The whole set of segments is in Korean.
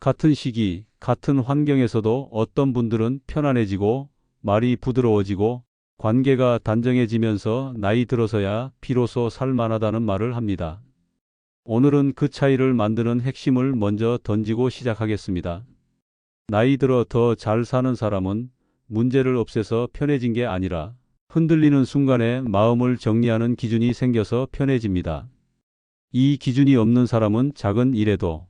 같은 시기, 같은 환경에서도 어떤 분들은 편안해지고 말이 부드러워지고 관계가 단정해지면서 나이 들어서야 비로소 살만하다는 말을 합니다. 오늘은 그 차이를 만드는 핵심을 먼저 던지고 시작하겠습니다. 나이 들어 더 잘 사는 사람은 문제를 없애서 편해진 게 아니라 흔들리는 순간에 마음을 정리하는 기준이 생겨서 편해집니다. 이 기준이 없는 사람은 작은 일에도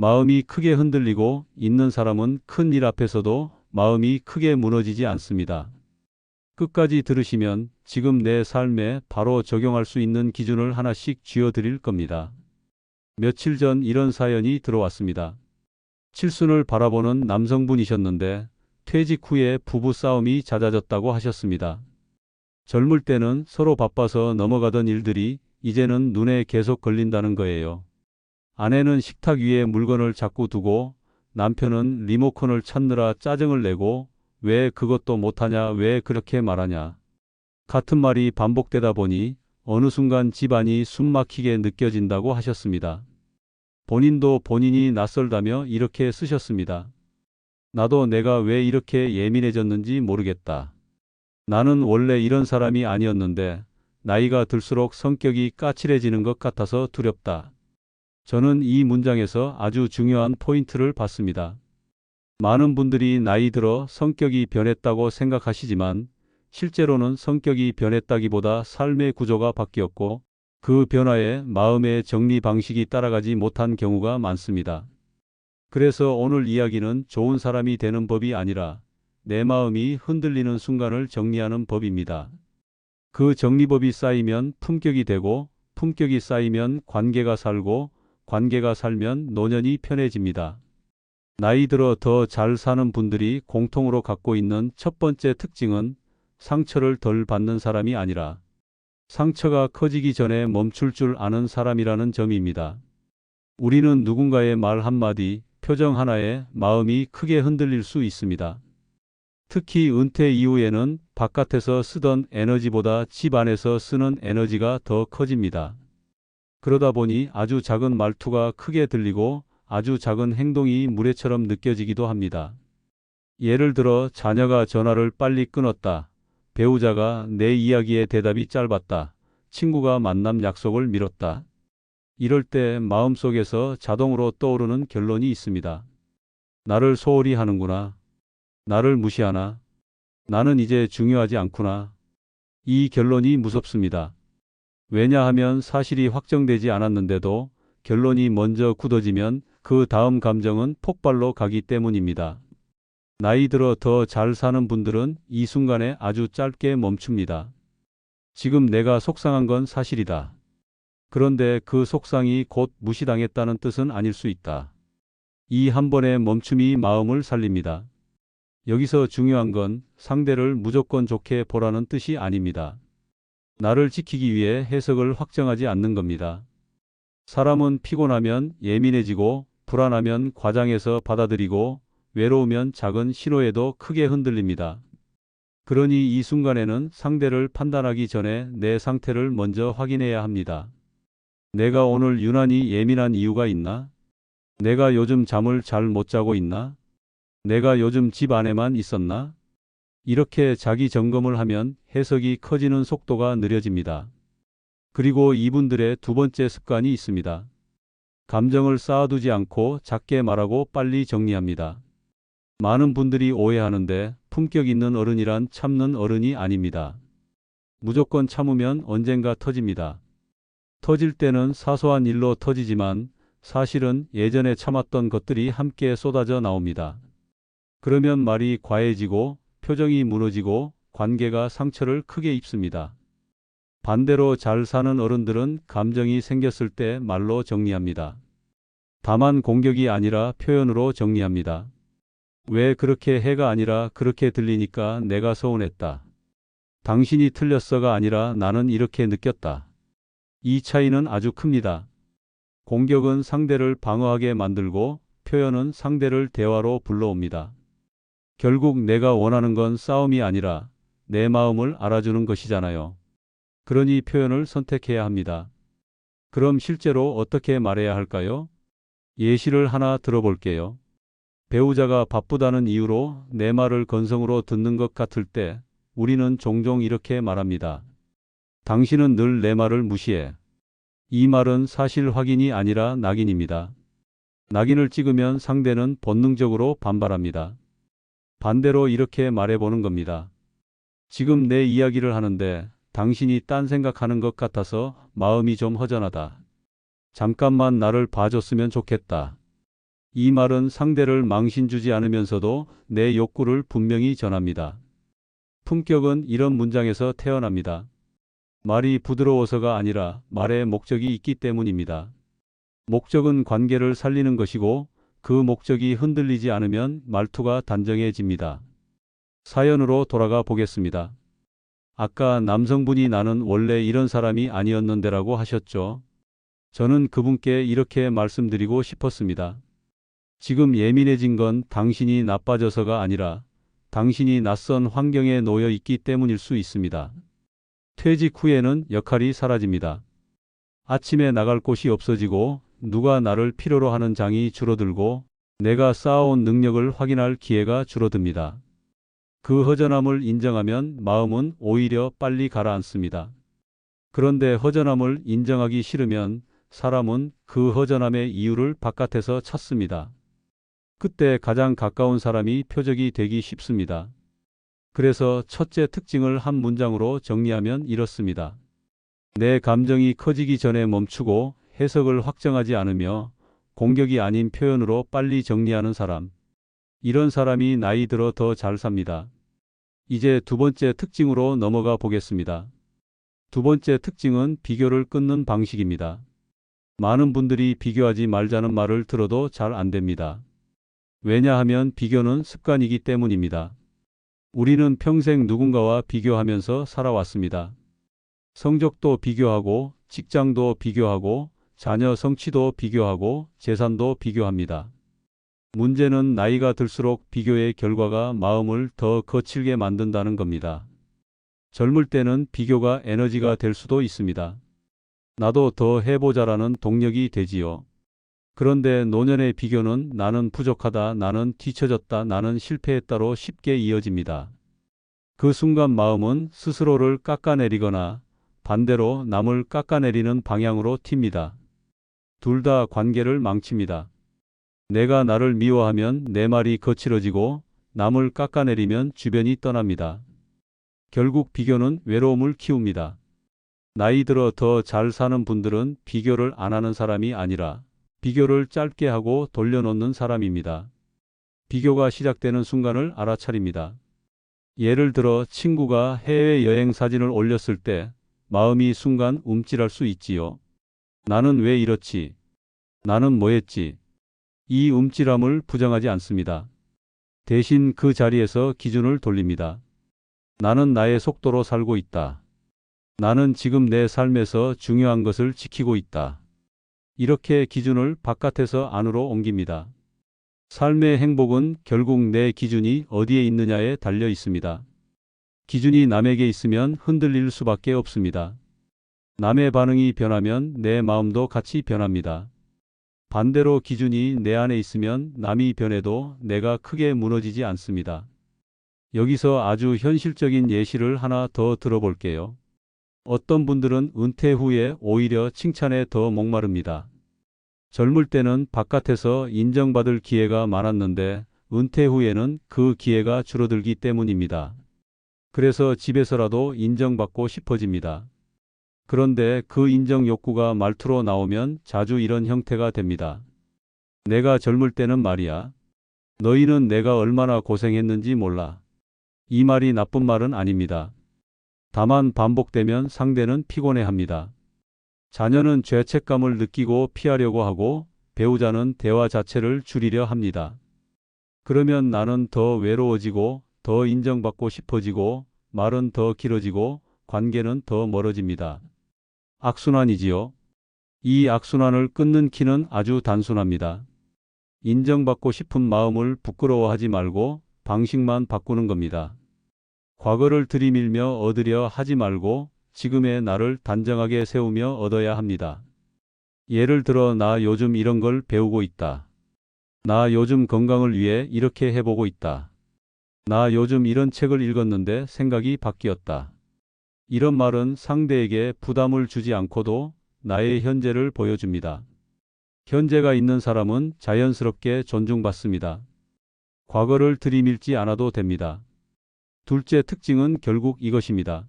마음이 크게 흔들리고 있는 사람은 큰 일 앞에서도 마음이 크게 무너지지 않습니다. 끝까지 들으시면 지금 내 삶에 바로 적용할 수 있는 기준을 하나씩 쥐어 드릴 겁니다. 며칠 전 이런 사연이 들어왔습니다. 칠순을 바라보는 남성분이셨는데 퇴직 후에 부부 싸움이 잦아졌다고 하셨습니다. 젊을 때는 서로 바빠서 넘어가던 일들이 이제는 눈에 계속 걸린다는 거예요. 아내는 식탁 위에 물건을 자꾸 두고 남편은 리모컨을 찾느라 짜증을 내고 왜 그것도 못하냐 왜 그렇게 말하냐. 같은 말이 반복되다 보니 어느 순간 집안이 숨막히게 느껴진다고 하셨습니다. 본인도 본인이 낯설다며 이렇게 쓰셨습니다. 나도 내가 왜 이렇게 예민해졌는지 모르겠다. 나는 원래 이런 사람이 아니었는데 나이가 들수록 성격이 까칠해지는 것 같아서 두렵다. 저는 이 문장에서 아주 중요한 포인트를 봤습니다. 많은 분들이 나이 들어 성격이 변했다고 생각하시지만 실제로는 성격이 변했다기보다 삶의 구조가 바뀌었고 그 변화에 마음의 정리 방식이 따라가지 못한 경우가 많습니다. 그래서 오늘 이야기는 좋은 사람이 되는 법이 아니라 내 마음이 흔들리는 순간을 정리하는 법입니다. 그 정리법이 쌓이면 품격이 되고 품격이 쌓이면 관계가 살고 관계가 살면 노년이 편해집니다. 나이 들어 더 잘 사는 분들이 공통으로 갖고 있는 첫 번째 특징은 상처를 덜 받는 사람이 아니라 상처가 커지기 전에 멈출 줄 아는 사람이라는 점입니다. 우리는 누군가의 말 한마디, 표정 하나에 마음이 크게 흔들릴 수 있습니다. 특히 은퇴 이후에는 바깥에서 쓰던 에너지보다 집 안에서 쓰는 에너지가 더 커집니다. 그러다 보니 아주 작은 말투가 크게 들리고 아주 작은 행동이 무례처럼 느껴지기도 합니다. 예를 들어 자녀가 전화를 빨리 끊었다. 배우자가 내 이야기에 대답이 짧았다. 친구가 만남 약속을 미뤘다. 이럴 때 마음속에서 자동으로 떠오르는 결론이 있습니다. 나를 소홀히 하는구나. 나를 무시하나. 나는 이제 중요하지 않구나. 이 결론이 무섭습니다. 왜냐하면 사실이 확정되지 않았는데도 결론이 먼저 굳어지면 그 다음 감정은 폭발로 가기 때문입니다. 나이 들어 더 잘 사는 분들은 이 순간에 아주 짧게 멈춥니다. 지금 내가 속상한 건 사실이다. 그런데 그 속상이 곧 무시당했다는 뜻은 아닐 수 있다. 이 한 번의 멈춤이 마음을 살립니다. 여기서 중요한 건 상대를 무조건 좋게 보라는 뜻이 아닙니다. 나를 지키기 위해 해석을 확정하지 않는 겁니다. 사람은 피곤하면 예민해지고 불안하면 과장해서 받아들이고 외로우면 작은 신호에도 크게 흔들립니다. 그러니 이 순간에는 상대를 판단하기 전에 내 상태를 먼저 확인해야 합니다. 내가 오늘 유난히 예민한 이유가 있나? 내가 요즘 잠을 잘 못 자고 있나? 내가 요즘 집 안에만 있었나? 이렇게 자기 점검을 하면 해석이 커지는 속도가 느려집니다. 그리고 이분들의 두 번째 습관이 있습니다. 감정을 쌓아두지 않고 작게 말하고 빨리 정리합니다. 많은 분들이 오해하는데 품격 있는 어른이란 참는 어른이 아닙니다. 무조건 참으면 언젠가 터집니다. 터질 때는 사소한 일로 터지지만 사실은 예전에 참았던 것들이 함께 쏟아져 나옵니다. 그러면 말이 과해지고 표정이 무너지고 관계가 상처를 크게 입습니다. 반대로 잘 사는 어른들은 감정이 생겼을 때 말로 정리합니다. 다만 공격이 아니라 표현으로 정리합니다. 왜 그렇게 해가 아니라 그렇게 들리니까 내가 서운했다. 당신이 틀렸어가 아니라 나는 이렇게 느꼈다. 이 차이는 아주 큽니다. 공격은 상대를 방어하게 만들고 표현은 상대를 대화로 불러옵니다. 결국 내가 원하는 건 싸움이 아니라 내 마음을 알아주는 것이잖아요. 그러니 표현을 선택해야 합니다. 그럼 실제로 어떻게 말해야 할까요? 예시를 하나 들어볼게요. 배우자가 바쁘다는 이유로 내 말을 건성으로 듣는 것 같을 때 우리는 종종 이렇게 말합니다. 당신은 늘 내 말을 무시해. 이 말은 사실 확인이 아니라 낙인입니다. 낙인을 찍으면 상대는 본능적으로 반발합니다. 반대로 이렇게 말해보는 겁니다. 지금 내 이야기를 하는데 당신이 딴 생각하는 것 같아서 마음이 좀 허전하다. 잠깐만 나를 봐줬으면 좋겠다. 이 말은 상대를 망신 주지 않으면서도 내 욕구를 분명히 전합니다. 품격은 이런 문장에서 태어납니다. 말이 부드러워서가 아니라 말의 목적이 있기 때문입니다. 목적은 관계를 살리는 것이고 그 목적이 흔들리지 않으면 말투가 단정해집니다. 사연으로 돌아가 보겠습니다. 아까 남성분이 나는 원래 이런 사람이 아니었는데라고 하셨죠. 저는 그분께 이렇게 말씀드리고 싶었습니다. 지금 예민해진 건 당신이 나빠져서가 아니라 당신이 낯선 환경에 놓여 있기 때문일 수 있습니다. 퇴직 후에는 역할이 사라집니다. 아침에 나갈 곳이 없어지고 누가 나를 필요로 하는 장이 줄어들고 내가 쌓아온 능력을 확인할 기회가 줄어듭니다. 그 허전함을 인정하면 마음은 오히려 빨리 가라앉습니다. 그런데 허전함을 인정하기 싫으면 사람은 그 허전함의 이유를 바깥에서 찾습니다. 그때 가장 가까운 사람이 표적이 되기 쉽습니다. 그래서 첫째 특징을 한 문장으로 정리하면 이렇습니다. 내 감정이 커지기 전에 멈추고 해석을 확정하지 않으며 공격이 아닌 표현으로 빨리 정리하는 사람. 이런 사람이 나이 들어 더 잘 삽니다. 이제 두 번째 특징으로 넘어가 보겠습니다. 두 번째 특징은 비교를 끊는 방식입니다. 많은 분들이 비교하지 말자는 말을 들어도 잘 안 됩니다. 왜냐하면 비교는 습관이기 때문입니다. 우리는 평생 누군가와 비교하면서 살아왔습니다. 성적도 비교하고, 직장도 비교하고, 자녀 성취도 비교하고, 재산도 비교합니다. 문제는 나이가 들수록 비교의 결과가 마음을 더 거칠게 만든다는 겁니다. 젊을 때는 비교가 에너지가 될 수도 있습니다. 나도 더 해보자라는 동력이 되지요. 그런데 노년의 비교는 나는 부족하다, 나는 뒤처졌다, 나는 실패했다로 쉽게 이어집니다. 그 순간 마음은 스스로를 깎아내리거나 반대로 남을 깎아내리는 방향으로 튑니다. 둘 다 관계를 망칩니다. 내가 나를 미워하면 내 말이 거칠어지고 남을 깎아내리면 주변이 떠납니다. 결국 비교는 외로움을 키웁니다. 나이 들어 더 잘 사는 분들은 비교를 안 하는 사람이 아니라 비교를 짧게 하고 돌려놓는 사람입니다. 비교가 시작되는 순간을 알아차립니다. 예를 들어 친구가 해외여행 사진을 올렸을 때 마음이 순간 움찔할 수 있지요. 나는 왜 이렇지? 나는 뭐 했지? 이 움찔함을 부정하지 않습니다. 대신 그 자리에서 기준을 돌립니다. 나는 나의 속도로 살고 있다. 나는 지금 내 삶에서 중요한 것을 지키고 있다. 이렇게 기준을 바깥에서 안으로 옮깁니다. 삶의 행복은 결국 내 기준이 어디에 있느냐에 달려 있습니다. 기준이 남에게 있으면 흔들릴 수밖에 없습니다. 남의 반응이 변하면 내 마음도 같이 변합니다. 반대로 기준이 내 안에 있으면 남이 변해도 내가 크게 무너지지 않습니다. 여기서 아주 현실적인 예시를 하나 더 들어볼게요. 어떤 분들은 은퇴 후에 오히려 칭찬에 더 목마릅니다. 젊을 때는 바깥에서 인정받을 기회가 많았는데 은퇴 후에는 그 기회가 줄어들기 때문입니다. 그래서 집에서라도 인정받고 싶어집니다. 그런데 그 인정 욕구가 말투로 나오면 자주 이런 형태가 됩니다. 내가 젊을 때는 말이야. 너희는 내가 얼마나 고생했는지 몰라. 이 말이 나쁜 말은 아닙니다. 다만 반복되면 상대는 피곤해 합니다. 자녀는 죄책감을 느끼고 피하려고 하고 배우자는 대화 자체를 줄이려 합니다. 그러면 나는 더 외로워지고 더 인정받고 싶어지고 말은 더 길어지고 관계는 더 멀어집니다. 악순환이지요. 이 악순환을 끊는 키는 아주 단순합니다. 인정받고 싶은 마음을 부끄러워하지 말고 방식만 바꾸는 겁니다. 과거를 들이밀며 얻으려 하지 말고 지금의 나를 단정하게 세우며 얻어야 합니다. 예를 들어 나 요즘 이런 걸 배우고 있다. 나 요즘 건강을 위해 이렇게 해보고 있다. 나 요즘 이런 책을 읽었는데 생각이 바뀌었다. 이런 말은 상대에게 부담을 주지 않고도 나의 현재를 보여줍니다. 현재가 있는 사람은 자연스럽게 존중받습니다. 과거를 들이밀지 않아도 됩니다. 둘째 특징은 결국 이것입니다.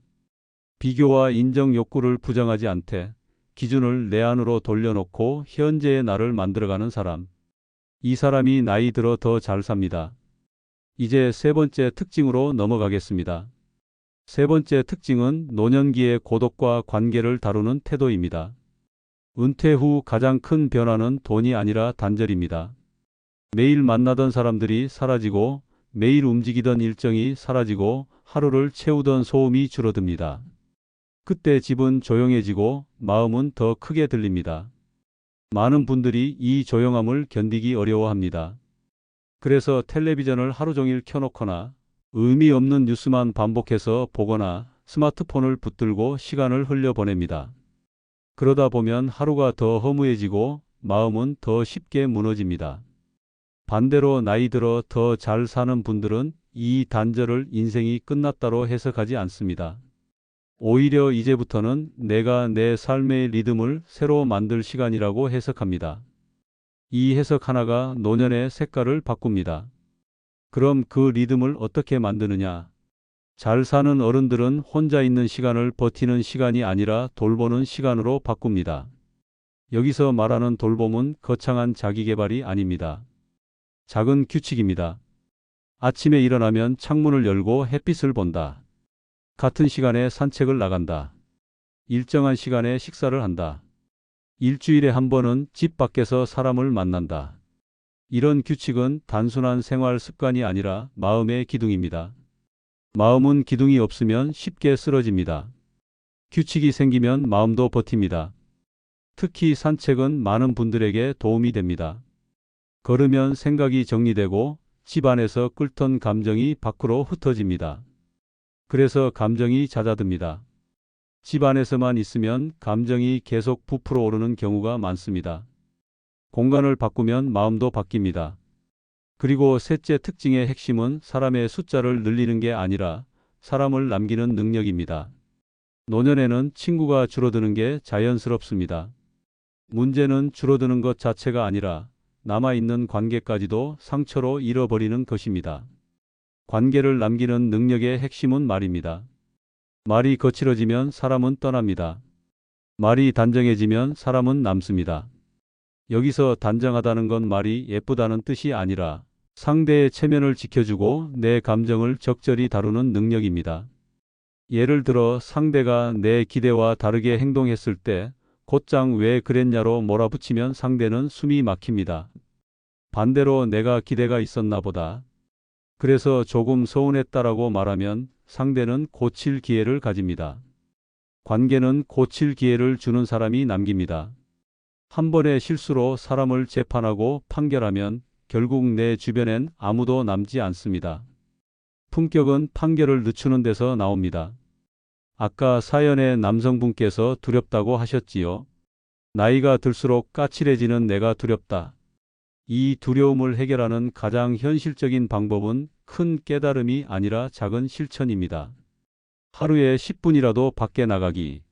비교와 인정 욕구를 부정하지 않되 기준을 내 안으로 돌려놓고 현재의 나를 만들어가는 사람. 이 사람이 나이 들어 더 잘 삽니다. 이제 세 번째 특징으로 넘어가겠습니다. 세 번째 특징은 노년기의 고독과 관계를 다루는 태도입니다. 은퇴 후 가장 큰 변화는 돈이 아니라 단절입니다. 매일 만나던 사람들이 사라지고 매일 움직이던 일정이 사라지고 하루를 채우던 소음이 줄어듭니다. 그때 집은 조용해지고 마음은 더 크게 들립니다. 많은 분들이 이 조용함을 견디기 어려워합니다. 그래서 텔레비전을 하루 종일 켜놓거나 의미 없는 뉴스만 반복해서 보거나 스마트폰을 붙들고 시간을 흘려보냅니다. 그러다 보면 하루가 더 허무해지고 마음은 더 쉽게 무너집니다. 반대로 나이 들어 더 잘 사는 분들은 이 단절을 인생이 끝났다로 해석하지 않습니다. 오히려 이제부터는 내가 내 삶의 리듬을 새로 만들 시간이라고 해석합니다. 이 해석 하나가 노년의 색깔을 바꿉니다. 그럼 그 리듬을 어떻게 만드느냐? 잘 사는 어른들은 혼자 있는 시간을 버티는 시간이 아니라 돌보는 시간으로 바꿉니다. 여기서 말하는 돌봄은 거창한 자기개발이 아닙니다. 작은 규칙입니다. 아침에 일어나면 창문을 열고 햇빛을 본다. 같은 시간에 산책을 나간다. 일정한 시간에 식사를 한다. 일주일에 한 번은 집 밖에서 사람을 만난다. 이런 규칙은 단순한 생활 습관이 아니라 마음의 기둥입니다. 마음은 기둥이 없으면 쉽게 쓰러집니다. 규칙이 생기면 마음도 버팁니다. 특히 산책은 많은 분들에게 도움이 됩니다. 걸으면 생각이 정리되고 집안에서 끓던 감정이 밖으로 흩어집니다. 그래서 감정이 잦아듭니다. 집 안에서만 있으면 감정이 계속 부풀어 오르는 경우가 많습니다. 공간을 바꾸면 마음도 바뀝니다. 그리고 셋째 특징의 핵심은 사람의 숫자를 늘리는 게 아니라 사람을 남기는 능력입니다. 노년에는 친구가 줄어드는 게 자연스럽습니다. 문제는 줄어드는 것 자체가 아니라 남아있는 관계까지도 상처로 잃어버리는 것입니다. 관계를 남기는 능력의 핵심은 말입니다. 말이 거칠어지면 사람은 떠납니다. 말이 단정해지면 사람은 남습니다. 여기서 단정하다는 건 말이 예쁘다는 뜻이 아니라 상대의 체면을 지켜주고 내 감정을 적절히 다루는 능력입니다. 예를 들어 상대가 내 기대와 다르게 행동했을 때 곧장 왜 그랬냐로 몰아붙이면 상대는 숨이 막힙니다. 반대로 내가 기대가 있었나 보다. 그래서 조금 서운했다라고 말하면 상대는 고칠 기회를 가집니다. 관계는 고칠 기회를 주는 사람이 남깁니다. 한 번의 실수로 사람을 재판하고 판결하면 결국 내 주변엔 아무도 남지 않습니다. 품격은 판결을 늦추는 데서 나옵니다. 아까 사연의 남성분께서 두렵다고 하셨지요. 나이가 들수록 까칠해지는 내가 두렵다. 이 두려움을 해결하는 가장 현실적인 방법은 큰 깨달음이 아니라 작은 실천입니다. 하루에 10분이라도 밖에 나가기.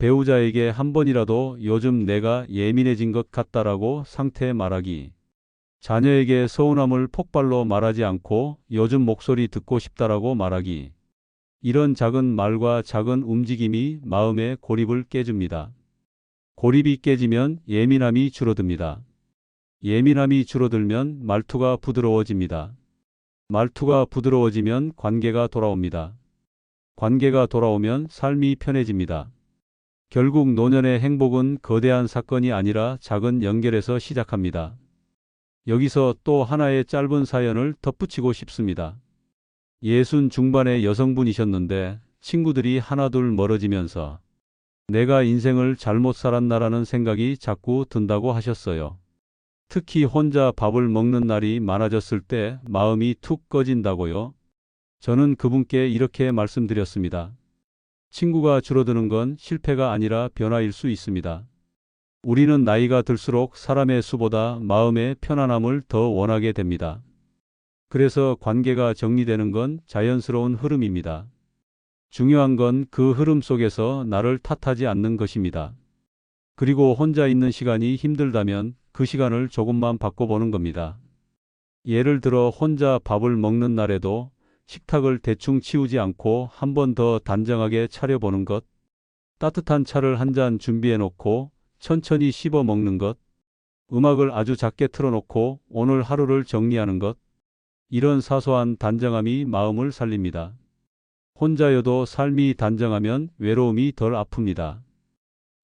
배우자에게 한 번이라도 요즘 내가 예민해진 것 같다라고 상태 말하기. 자녀에게 서운함을 폭발로 말하지 않고 요즘 목소리 듣고 싶다라고 말하기. 이런 작은 말과 작은 움직임이 마음의 고립을 깨줍니다. 고립이 깨지면 예민함이 줄어듭니다. 예민함이 줄어들면 말투가 부드러워집니다. 말투가 부드러워지면 관계가 돌아옵니다. 관계가 돌아오면 삶이 편해집니다. 결국 노년의 행복은 거대한 사건이 아니라 작은 연결에서 시작합니다. 여기서 또 하나의 짧은 사연을 덧붙이고 싶습니다. 예순 중반의 여성분이셨는데 친구들이 하나둘 멀어지면서 내가 인생을 잘못 살았나라는 생각이 자꾸 든다고 하셨어요. 특히 혼자 밥을 먹는 날이 많아졌을 때 마음이 툭 꺼진다고요. 저는 그분께 이렇게 말씀드렸습니다. 친구가 줄어드는 건 실패가 아니라 변화일 수 있습니다. 우리는 나이가 들수록 사람의 수보다 마음의 편안함을 더 원하게 됩니다. 그래서 관계가 정리되는 건 자연스러운 흐름입니다. 중요한 건 그 흐름 속에서 나를 탓하지 않는 것입니다. 그리고 혼자 있는 시간이 힘들다면 그 시간을 조금만 바꿔보는 겁니다. 예를 들어 혼자 밥을 먹는 날에도 식탁을 대충 치우지 않고 한 번 더 단정하게 차려보는 것, 따뜻한 차를 한 잔 준비해 놓고 천천히 씹어 먹는 것, 음악을 아주 작게 틀어놓고 오늘 하루를 정리하는 것, 이런 사소한 단정함이 마음을 살립니다. 혼자여도 삶이 단정하면 외로움이 덜 아픕니다.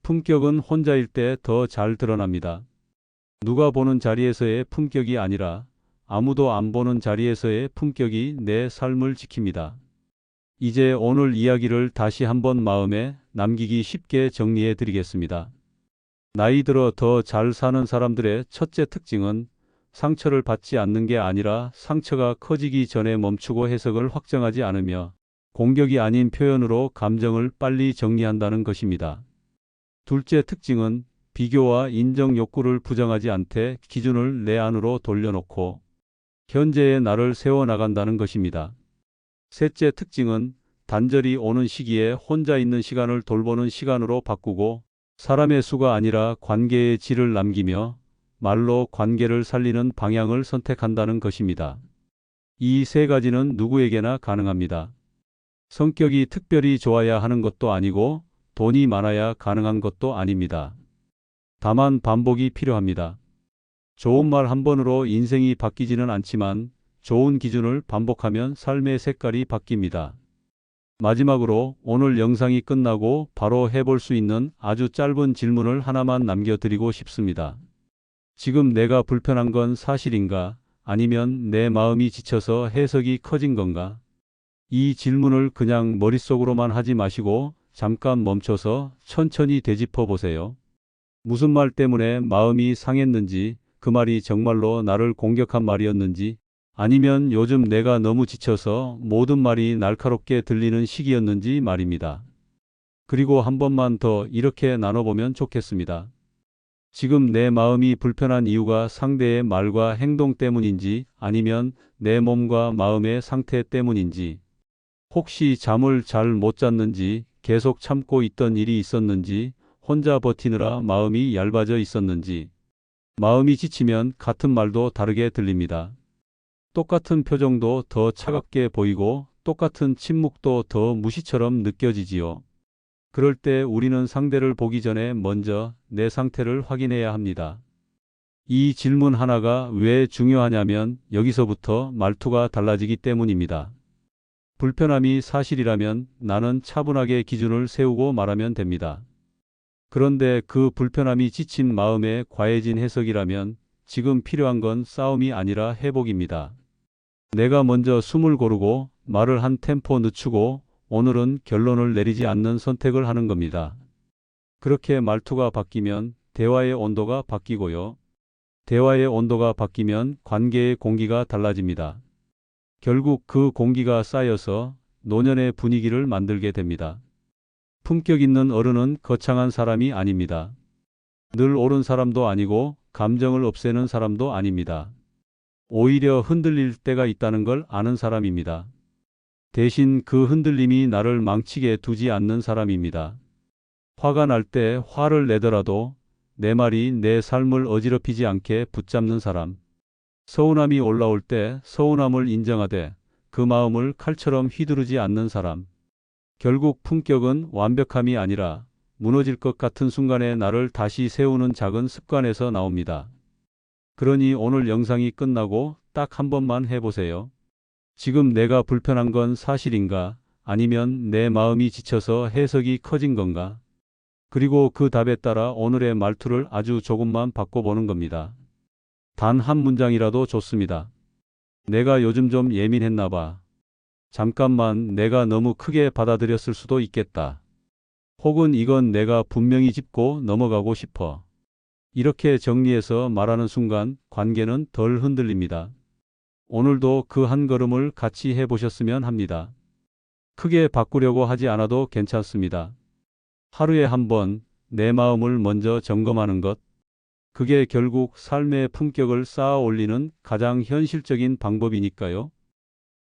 품격은 혼자일 때 더 잘 드러납니다. 누가 보는 자리에서의 품격이 아니라 아무도 안 보는 자리에서의 품격이 내 삶을 지킵니다. 이제 오늘 이야기를 다시 한번 마음에 남기기 쉽게 정리해 드리겠습니다. 나이 들어 더 잘 사는 사람들의 첫째 특징은 상처를 받지 않는 게 아니라 상처가 커지기 전에 멈추고 해석을 확정하지 않으며 공격이 아닌 표현으로 감정을 빨리 정리한다는 것입니다. 둘째 특징은 비교와 인정 욕구를 부정하지 않되 기준을 내 안으로 돌려놓고 현재의 나를 세워나간다는 것입니다. 셋째 특징은 단절이 오는 시기에 혼자 있는 시간을 돌보는 시간으로 바꾸고 사람의 수가 아니라 관계의 질을 남기며 말로 관계를 살리는 방향을 선택한다는 것입니다. 이 세 가지는 누구에게나 가능합니다. 성격이 특별히 좋아야 하는 것도 아니고 돈이 많아야 가능한 것도 아닙니다. 다만 반복이 필요합니다. 좋은 말 한 번으로 인생이 바뀌지는 않지만 좋은 기준을 반복하면 삶의 색깔이 바뀝니다. 마지막으로 오늘 영상이 끝나고 바로 해볼 수 있는 아주 짧은 질문을 하나만 남겨드리고 싶습니다. 지금 내가 불편한 건 사실인가? 아니면 내 마음이 지쳐서 해석이 커진 건가? 이 질문을 그냥 머릿속으로만 하지 마시고 잠깐 멈춰서 천천히 되짚어 보세요. 무슨 말 때문에 마음이 상했는지, 그 말이 정말로 나를 공격한 말이었는지, 아니면 요즘 내가 너무 지쳐서 모든 말이 날카롭게 들리는 시기였는지 말입니다. 그리고 한 번만 더 이렇게 나눠보면 좋겠습니다. 지금 내 마음이 불편한 이유가 상대의 말과 행동 때문인지 아니면 내 몸과 마음의 상태 때문인지 혹시 잠을 잘 못 잤는지 계속 참고 있던 일이 있었는지 혼자 버티느라 마음이 얇아져 있었는지 마음이 지치면 같은 말도 다르게 들립니다. 똑같은 표정도 더 차갑게 보이고 똑같은 침묵도 더 무시처럼 느껴지지요. 그럴 때 우리는 상대를 보기 전에 먼저 내 상태를 확인해야 합니다. 이 질문 하나가 왜 중요하냐면 여기서부터 말투가 달라지기 때문입니다. 불편함이 사실이라면 나는 차분하게 기준을 세우고 말하면 됩니다. 그런데 그 불편함이 지친 마음에 과해진 해석이라면 지금 필요한 건 싸움이 아니라 회복입니다. 내가 먼저 숨을 고르고 말을 한 템포 늦추고 오늘은 결론을 내리지 않는 선택을 하는 겁니다. 그렇게 말투가 바뀌면 대화의 온도가 바뀌고요. 대화의 온도가 바뀌면 관계의 공기가 달라집니다. 결국 그 공기가 쌓여서 노년의 분위기를 만들게 됩니다. 품격 있는 어른은 거창한 사람이 아닙니다. 늘 옳은 사람도 아니고 감정을 없애는 사람도 아닙니다. 오히려 흔들릴 때가 있다는 걸 아는 사람입니다. 대신 그 흔들림이 나를 망치게 두지 않는 사람입니다. 화가 날 때 화를 내더라도 내 말이 내 삶을 어지럽히지 않게 붙잡는 사람. 서운함이 올라올 때 서운함을 인정하되 그 마음을 칼처럼 휘두르지 않는 사람. 결국 품격은 완벽함이 아니라 무너질 것 같은 순간에 나를 다시 세우는 작은 습관에서 나옵니다. 그러니 오늘 영상이 끝나고 딱 한 번만 해보세요. 지금 내가 불편한 건 사실인가? 아니면 내 마음이 지쳐서 해석이 커진 건가? 그리고 그 답에 따라 오늘의 말투를 아주 조금만 바꿔보는 겁니다. 단 한 문장이라도 좋습니다. 내가 요즘 좀 예민했나 봐. 잠깐만 내가 너무 크게 받아들였을 수도 있겠다. 혹은 이건 내가 분명히 짚고 넘어가고 싶어. 이렇게 정리해서 말하는 순간 관계는 덜 흔들립니다. 오늘도 그 한 걸음을 같이 해보셨으면 합니다. 크게 바꾸려고 하지 않아도 괜찮습니다. 하루에 한 번, 내 마음을 먼저 점검하는 것. 그게 결국 삶의 품격을 쌓아 올리는 가장 현실적인 방법이니까요.